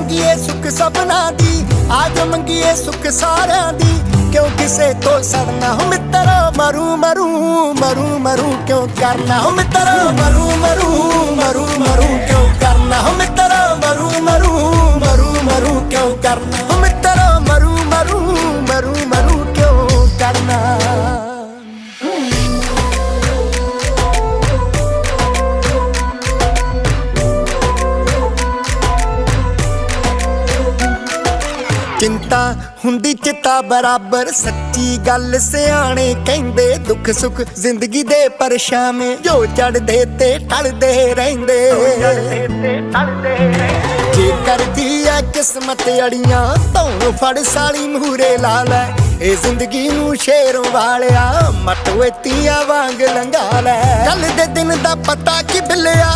ਮੰਗੀਏ ਸੁੱਖ ਸਭਨਾ ਦੀ, ਆਜ ਮੰਗੀਏ ਸੁੱਖ ਸਾਰਿਆਂ ਦੀ। ਕਿਉਂ ਕਿਸੇ ਤੋਂ ਸੜਨਾ ਹੋ? ਮਿੱਤਰੋ, ਮਰੂ ਮਰੂ ਮਰੂ ਮਰੂ, ਕਿਉਂ ਕਰਨਾ ਹੋ? ਮਿੱਤਰੋ, ਮਰੂ ਮਰੂ ਮਰੂ ਮਰੂ, ਕਿਉਂ ਕਰਨਾ ਹੋ? ਮਿੱਤਰੋ, ਮਰੂ ਮਰੂ ਮਰੂ ਮਰੂ, ਕਿਉਂ ਕਰਨਾ ਹੋ? ਮਿੱਤਰੋ, ਮਰੂ ਚਿੰਤਾ ਹੁੰਦੀ ਚਿੱਤਾ ਬਰਾਬਰ, ਸੱਚੀ ਗੱਲ ਸਿਆਣੇ ਕਹਿੰਦੇ ਦੁੱਖ ਸੁੱਖ ਜ਼ਿੰਦਗੀ ਦੇ ਪਰਛਾਵੇਂ, ਜੋ ਚੜਦੇ ਤੇ ਟਲਦੇ ਰਹਿੰਦੇ। ਜੇ ਕਰਦੀ ਐ ਕਿਸਮਤ ਅੜੀਆਂ ਤੋਂ ਫੜ ਸਾਲੀ ਮੂਰੇ ਲਾ ਲੈ। ਇਹ ਜ਼ਿੰਦਗੀ ਨੂੰ ਸ਼ੇਰੋਂ ਵਾਲਿਆ ਮਟਵੇਤੀਆਂ ਵਾਂਗ ਲੰਘਾ ਲੈ। ਕੱਲ ਦੇ ਦਿਨ ਦਾ ਪਤਾ ਕਿ ਬਿੱਲਿਆ